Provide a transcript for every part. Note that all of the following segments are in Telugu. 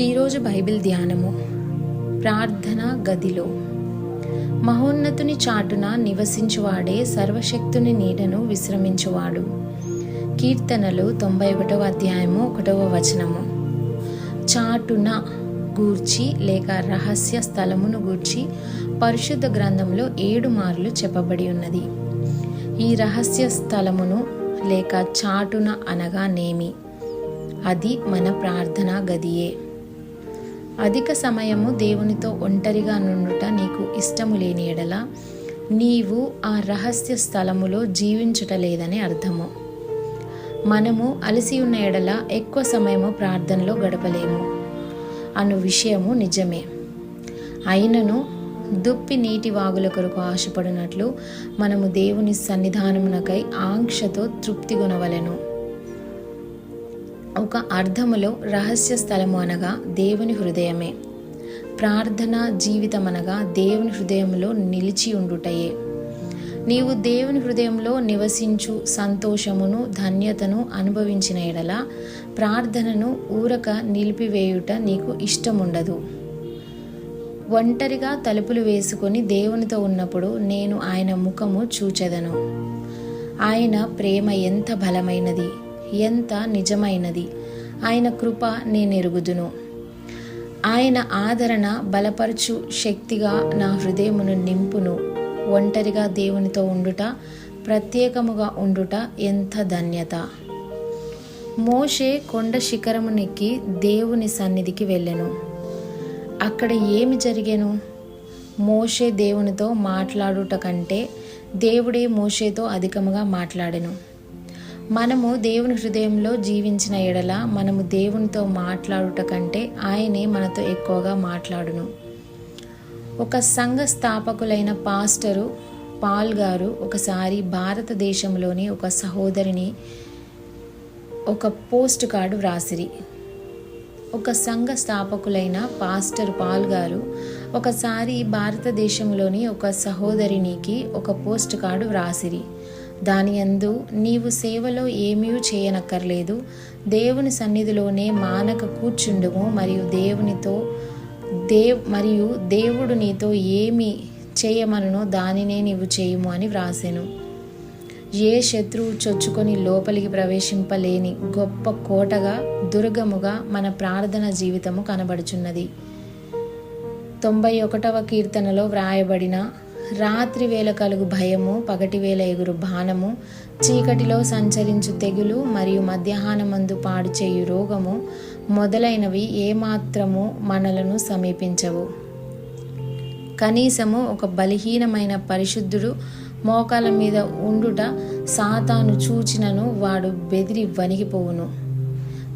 ఈరోజు బైబిల్ ధ్యానము. ప్రార్థన గదిలో. మహోన్నతుని చాటున నివసించువాడే సర్వశక్తుని నీడను విశ్రమించువాడు. కీర్తనలు తొంభై ఒకటవ అధ్యాయము ఒకటవ వచనము. చాటున గూర్చి లేక రహస్య స్థలమును గూర్చి పరిశుద్ధ గ్రంథంలో ఏడు మార్లు చెప్పబడి ఉన్నది. ఈ రహస్య స్థలమును లేక చాటున అనగా నేమి? అది మన ప్రార్థనా గదియే. అధిక సమయము దేవునితో ఒంటరిగా నుండుట నీకు ఇష్టము లేని ఎడల నీవు ఆ రహస్య స్థలములో జీవించుట లేదని అర్థము. మనము అలసి ఉన్న ఎడల ఎక్కువ సమయము ప్రార్థనలో గడపలేము. అను విషయము నిజమే. అయినను దుప్పి నీటి వాగుల కొరకు ఆశపడినట్లు మనము దేవుని సన్నిధానమునకై ఆంక్షతో తృప్తి కొనవలెను ఒక అర్థములో రహస్య స్థలము అనగా దేవుని హృదయమే. ప్రార్థన జీవితం అనగా దేవుని హృదయంలో నిలిచి ఉండుటయే. నీవు దేవుని హృదయంలో నివసించు సంతోషమును ధన్యతను అనుభవించిన ఎడల ప్రార్థనను ఊరక నిలిపివేయుట నీకు ఇష్టముండదు. ఒంటరిగా తలుపులు వేసుకొని దేవునితో ఉన్నప్పుడు నేను ఆయన ముఖము చూచెదను. ఆయన ప్రేమ ఎంత బలమైనది! ఎంత నిజమైనది. ఆయన కృప నేనెరుగుదును. ఆయన ఆదరణ బలపరచు శక్తిగా నా హృదయమును నింపును. ఒంటరిగా దేవునితో ఉండుట ప్రత్యేకముగా ఉండుట ఎంత ధన్యత. మోషే కొండ శిఖరమునెక్కి దేవుని సన్నిధికి వెళ్ళెను. అక్కడ ఏమి జరిగాను? మోషే దేవునితో మాట్లాడుట కంటే దేవుడే మోషేతో అధికముగా మాట్లాడెను. మనము దేవుని హృదయంలో జీవించిన ఎడల మనము దేవునితో మాట్లాడుట కంటే ఆయనే మనతో ఎక్కువగా మాట్లాడును. ఒక సంఘ స్థాపకులైన పాస్టరు పాల్ గారు ఒకసారి భారతదేశంలోని ఒక సహోదరిని ఒక పోస్ట్ కార్డు వ్రాసిరి. ఒక సంఘ స్థాపకులైన పాస్టర్ పాల్ గారు ఒకసారి భారతదేశంలోని ఒక సహోదరినికి ఒక పోస్ట్ కార్డు వ్రాసిరి. దాని అందు నీవు సేవలో ఏమీ చేయనక్కర్లేదు. దేవుని సన్నిధిలోనే మానక కూర్చుండుము మరియు దేవునితో దేవ్ మరియు దేవుడు నీతో ఏమి చేయమనునో దానినే నీవు చేయుము అని వ్రాసెను. ఏ శత్రువు చొచ్చుకొని లోపలికి ప్రవేశింపలేని గొప్ప కోటగా దుర్గముగా మన ప్రార్థన జీవితము కనబడుచున్నది. తొంభై ఒకటవ కీర్తనలో వ్రాయబడిన రాత్రి వేళ కలుగు భయము పగటి వేళ ఎగురు బాణము చీకటిలో సంచరించు తెగులు మరియు మధ్యాహ్నమందు పాడు చేయు రోగము మొదలైనవి ఏమాత్రము మనలను సమీపించవు. కనీసము ఒక బలహీనమైన పరిశుద్ధుడు మోకాల మీద ఉండుట సాతాను చూచినను వాడు బెదిరి వణిగిపోవును.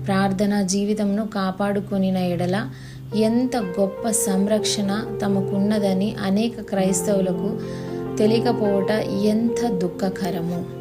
ప్రార్థన జీవితంను కాపాడుకుని ఎడల ఎంత గొప్ప సంరక్షణ తమకున్నదని అనేక క్రైస్తవులకు తెలియకపోవట ఎంత దుఃఖకరము.